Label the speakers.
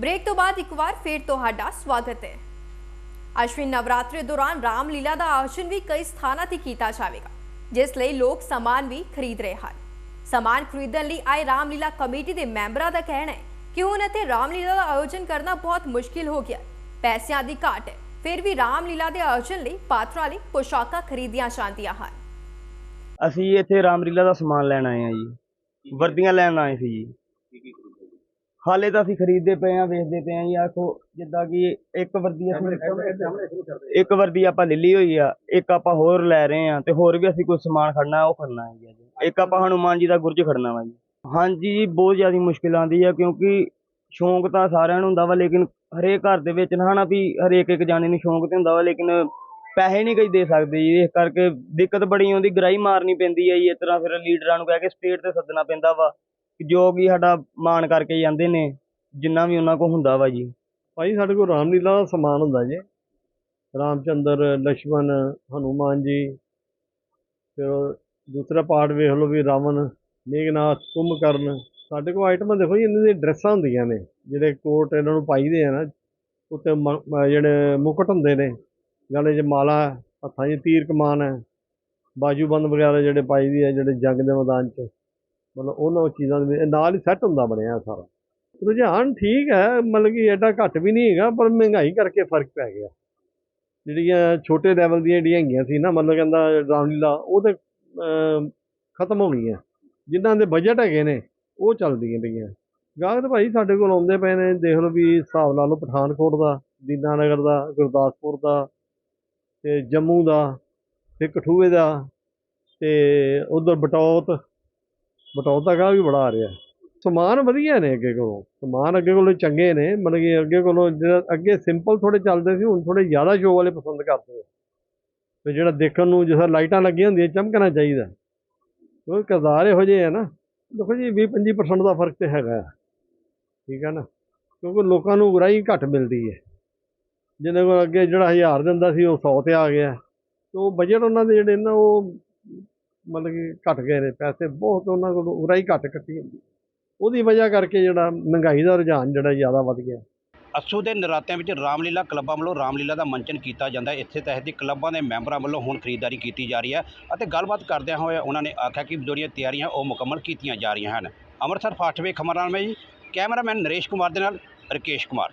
Speaker 1: Break ਤੋਂ ਬਾਅਦ ਇੱਕ ਵਾਰ ਫੇਰ ਤੁਹਾਡਾ ਸਵਾਗਤ ਹੈ। ਅਸ਼ਵਿਨ ਨਵਰਾਤਰੀ ਦੌਰਾਨ ਰਾਮਲੀਲਾ ਦਾ ਆਯੋਜਨ ਵੀ ਕਈ ਸਥਾਨਾਂ ਤੇ ਕੀਤਾ ਜਾਵੇਗਾ, ਜਿਸ ਲਈ ਲੋਕ ਸਮਾਨ ਵੀ ਖਰੀਦ ਰਹੇ ਹਨ। ਸਮਾਨ ਖਰੀਦਣ ਲਈ ਆਏ ਰਾਮਲੀਲਾ ਕਮੇਟੀ ਦੇ ਮੈਂਬਰਾਂ ਦਾ ਕਹਿਣਾ ਹੈ ਕਿ ਹੁਣ ਇੱਥੇ ਰਾਮਲੀਲਾ ਦਾ ਆਯੋਜਨ ਕਰਨਾ ਬਹੁਤ ਮੁਸ਼ਕਿਲ ਹੋ ਗਿਆ ਪੈਸਿਆਂ ਦੀ ਘਾਟ ਹੈ। ਫਿਰ ਵੀ ਰਾਮਲੀਲਾ ਦੇ ਆਯੋਜਨ ਲਈ ਪਾਤਰਾਂ ਲਈ ਪੋਸ਼ਾਕਾਂ ਖਰੀਦੀਆਂ ਜਾਂਦੀਆਂ ਹਨ।
Speaker 2: ਅਸੀਂ ਇੱਥੇ ਰਾਮਲੀਲਾ ਦਾ ਸਮਾਨ ਲੈਣ ਆਏ ਆ ਜੀ। ਵਰਦੀਆਂ ਲੈਣ ਆਏ ਸੀ ਜੀ। ਹਾਲੇ ਤਾਂ ਅਸੀਂ ਖਰੀਦਦੇ ਪਏ ਆ ਵੇਚਦੇ ਪਏ ਆ ਜੀ ਆਖੋ ਜਿੱਦਾਂ ਕਿ ਇੱਕ ਵਰਦੀ ਅਸੀਂ ਇੱਕ ਵਰਦੀ ਆਪਾਂ ਲੈ ਲਈ ਹੋਈ ਆ ਇੱਕ ਆਪਾਂ ਹੋਰ ਲੈ ਰਹੇ ਆ ਤੇ ਹੋਰ ਵੀ ਅਸੀਂ ਕੁਝ ਸਮਾਨ ਖੜਨਾ ਉਹ ਖੜਨਾ ਹੈ ਜੀ। ਇੱਕ ਆਪਾਂ ਹਨੂਮਾਨ ਜੀ ਦਾ ਗੁਰਜ ਖੜਨਾ ਵਾ ਜੀ। ਹਾਂਜੀ ਜੀ ਬਹੁਤ ਜ਼ਿਆਦਾ ਮੁਸ਼ਕਿਲ ਆਉਂਦੀ ਆ ਕਿਉਂਕਿ ਸ਼ੌਂਕ ਤਾਂ ਸਾਰਿਆਂ ਨੂੰ ਹੁੰਦਾ ਵਾ ਲੇਕਿਨ ਹਰੇਕ ਘਰ ਦੇ ਵਿੱਚ ਨਾ ਹਨਾ ਵੀ ਹਰੇਕ ਇੱਕ ਜਾਣੇ ਨੂੰ ਸ਼ੌਂਕ ਤੇ ਹੁੰਦਾ ਵਾ ਲੇਕਿਨ ਪੈਸੇ ਨਹੀਂ ਕਈ ਦੇ ਸਕਦੇ ਜੀ ਇਸ ਕਰਕੇ ਦਿੱਕਤ ਬੜੀ ਆਉਂਦੀ ਗਰਾਈ ਮਾਰਨੀ ਪੈਂਦੀ ਹੈ ਜੀ ਇਸ ਤਰ੍ਹਾਂ ਫਿਰ ਲੀਡਰਾਂ ਨੂੰ ਕਹਿ ਕੇ ਸਟੇਟ ਤੇ ਸੱਦਣਾ ਪੈਂਦਾ ਵਾ। ਜੋ ਵੀ ਸਾਡਾ ਮਾਣ ਕਰਕੇ ਜਾਂਦੇ ਨੇ, ਜਿੰਨਾ ਵੀ ਉਹਨਾਂ ਕੋਲ ਹੁੰਦਾ ਵਾ ਜੀ।
Speaker 3: ਭਾਈ, ਸਾਡੇ ਕੋਲ ਰਾਮ ਲੀਲਾ ਦਾ ਸਮਾਨ ਹੁੰਦਾ ਜੀ। ਰਾਮ ਚੰਦਰ ਲਛਮਣ, ਹਨੂੰਮਾਨ ਜੀ, ਫਿਰ ਦੂਸਰਾ ਪਾਰਟ ਵੇਖ ਲਓ ਵੀ ਰਾਵਣ, ਮੇਘਨਾਥ, ਕੁੰਭਕਰਨ, ਸਾਡੇ ਕੋਲ ਆਈਟਮਾਂ ਦੇਖੋ ਜੀ ਇਹਨਾਂ ਦੀਆਂ ਡਰੈਸਾਂ ਹੁੰਦੀਆਂ ਨੇ, ਜਿਹੜੇ ਕੋਟ ਇਹਨਾਂ ਨੂੰ ਪਾਈਦੇ ਆ ਨਾ, ਉੱਤੇ ਜਿਹੜੇ ਮੁਕਟ ਹੁੰਦੇ ਨੇ, ਗਲੇ 'ਚ ਮਾਲਾ, ਹੱਥਾਂ 'ਚ ਤੀਰ ਕਮਾਨ ਹੈ ਬਾਜੂਬੰਦ ਵਗੈਰਾ ਜਿਹੜੇ ਪਾਈਦੀ ਆ, ਜਿਹੜੇ ਜੰਗ ਦੇ ਮੈਦਾਨ 'ਚ। ਮਤਲਬ ਉਹਨਾਂ ਚੀਜ਼ਾਂ ਦੇ ਨਾਲ ਹੀ ਸੈੱਟ ਹੁੰਦਾ ਬਣਿਆ ਸਾਰਾ। ਰੁਝਾਨ ਠੀਕ ਹੈ, ਮਤਲਬ ਕਿ ਐਡਾ ਘੱਟ ਵੀ ਨਹੀਂ ਹੈਗਾ, ਪਰ ਮਹਿੰਗਾਈ ਕਰਕੇ ਫ਼ਰਕ ਪੈ ਗਿਆ। ਜਿਹੜੀਆਂ ਛੋਟੇ ਲੈਵਲ ਦੀਆਂ ਜਿਹੜੀਆਂ ਹੈਗੀਆਂ ਸੀ ਨਾ, ਮਤਲਬ ਕਹਿੰਦਾ ਰਾਮਲੀਲਾ ਉਹ ਤੇ ਖਤਮ ਹੋ ਗਈਆਂ। ਜਿਨ੍ਹਾਂ ਦੇ ਬਜਟ ਹੈਗੇ ਨੇ, ਉਹ ਚੱਲਦੀਆਂ ਪਈਆਂ। ਗਾਹਕ ਤਾਂ ਭਾਈ ਸਾਡੇ ਕੋਲ ਆਉਂਦੇ ਪਏ ਨੇ, ਦੇਖ ਲਓ ਵੀ ਹਿਸਾਬ ਲਾ ਲਓ ਪਠਾਨਕੋਟ ਦਾ, ਦੀਨਾਨਗਰ ਦਾ, ਗੁਰਦਾਸਪੁਰ ਦਾ, ਤੇ ਜੰਮੂ ਦਾ, ਤੇ ਕਠੂਏ ਦਾ, ਤੇ ਉਧਰ ਬਟੌਤ ਬਟੌਤ ਦਾ ਗਾਹਕ ਵੀ ਬੜਾ ਆ ਰਿਹਾ। ਸਮਾਨ ਵਧੀਆ ਨੇ ਅੱਗੇ ਕੋਲੋਂ। ਸਮਾਨ ਅੱਗੇ ਕੋਲੋਂ ਚੰਗੇ ਨੇ। ਮਤਲਬ ਕਿ ਅੱਗੇ ਕੋਲੋਂ ਜਿਹੜਾ ਅੱਗੇ ਸਿੰਪਲ ਥੋੜੇ ਚੱਲਦੇ ਸੀ, ਹੁਣ ਥੋੜੇ ਜ਼ਿਆਦਾ ਸ਼ੋਅ ਵਾਲੇ ਪਸੰਦ ਕਰਦੇ ਆ ਤੇ ਜਿਹੜਾ ਦੇਖਣ ਨੂੰ ਜਿਵੇਂ ਲਾਈਟਾਂ ਲੱਗੀਆਂ ਹੁੰਦੀਆਂ, ਚਮਕਣਾ ਚਾਹੀਦਾ। ਉਹ ਕਿਰਦਾਰ ਇਹੋ ਜਿਹੇ ਆ ਨਾ। ਦੇਖੋ ਜੀ 20 25% ਦਾ ਫ਼ਰਕ ਤੇ ਹੈਗਾ। ਆ। ਠੀਕ ਹੈ ਨਾ? ਕਿਉਂਕਿ ਲੋਕਾਂ ਨੂੰ ਉਰਾਈ ਘੱਟ ਮਿਲਦੀ ਹੈ। ਜਿਹਦੇ ਕੋਲ ਅੱਗੇ ਜਿਹੜਾ 1000 ਦਿੰਦਾ ਸੀ, ਉਹ 100 ਤੇ ਆ ਗਿਆ। ਤੇ ਉਹ ਬਜਟ ਉਹਨਾਂ ਦੇ ਜਿਹੜੇ ਨਾ, ਉਹ ਮਤਲਬ ਕਿ ਘਟ ਗਏ ਨੇ ਪੈਸੇ, ਬਹੁਤ ਉਹਨਾਂ ਕੋਲ ਉਰਾਈ ਘੱਟ ਕੱਟੀ ਹੁੰਦੀ ਉਹਦੀ ਵਜ੍ਹਾ ਕਰਕੇ ਜਿਹੜਾ ਮਹਿੰਗਾਈ ਦਾ ਰੁਝਾਨ ਜਿਹੜਾ ਜ਼ਿਆਦਾ ਵੱਧ ਗਿਆ।
Speaker 4: ਅੱਸੂ ਦੇ ਨਰਾਤਿਆਂ ਵਿੱਚ ਰਾਮਲੀਲਾ ਕਲੱਬਾਂ ਵੱਲੋਂ ਰਾਮਲੀਲਾ ਦਾ ਮੰਚਨ ਕੀਤਾ ਜਾਂਦਾ ਹੈ। ਇੱਥੇ ਤਹਿਤ ਕਲੱਬਾਂ ਦੇ ਮੈਂਬਰਾਂ ਵੱਲੋਂ ਹੁਣ ਖਰੀਦਦਾਰੀ ਕੀਤੀ ਜਾ ਰਹੀ ਹੈ ਅਤੇ ਗੱਲਬਾਤ ਕਰਦਿਆਂ ਹੋਇਆ ਉਹਨਾਂ ਨੇ ਆਖਿਆ ਕਿ ਜਿਹੜੀਆਂ ਤਿਆਰੀਆਂ ਉਹ ਮੁਕੰਮਲ ਕੀਤੀਆਂ ਜਾ ਰਹੀਆਂ ਹਨ। ਅੰਮ੍ਰਿਤਸਰ ਫਾਸਟਵੇ ਖਬਰਾਂ ਮੈਂ ਜੀ, ਕੈਮਰਾਮੈਨ ਨਰੇਸ਼ ਕੁਮਾਰ ਦੇ ਨਾਲ ਰਕੇਸ਼ ਕੁਮਾਰ।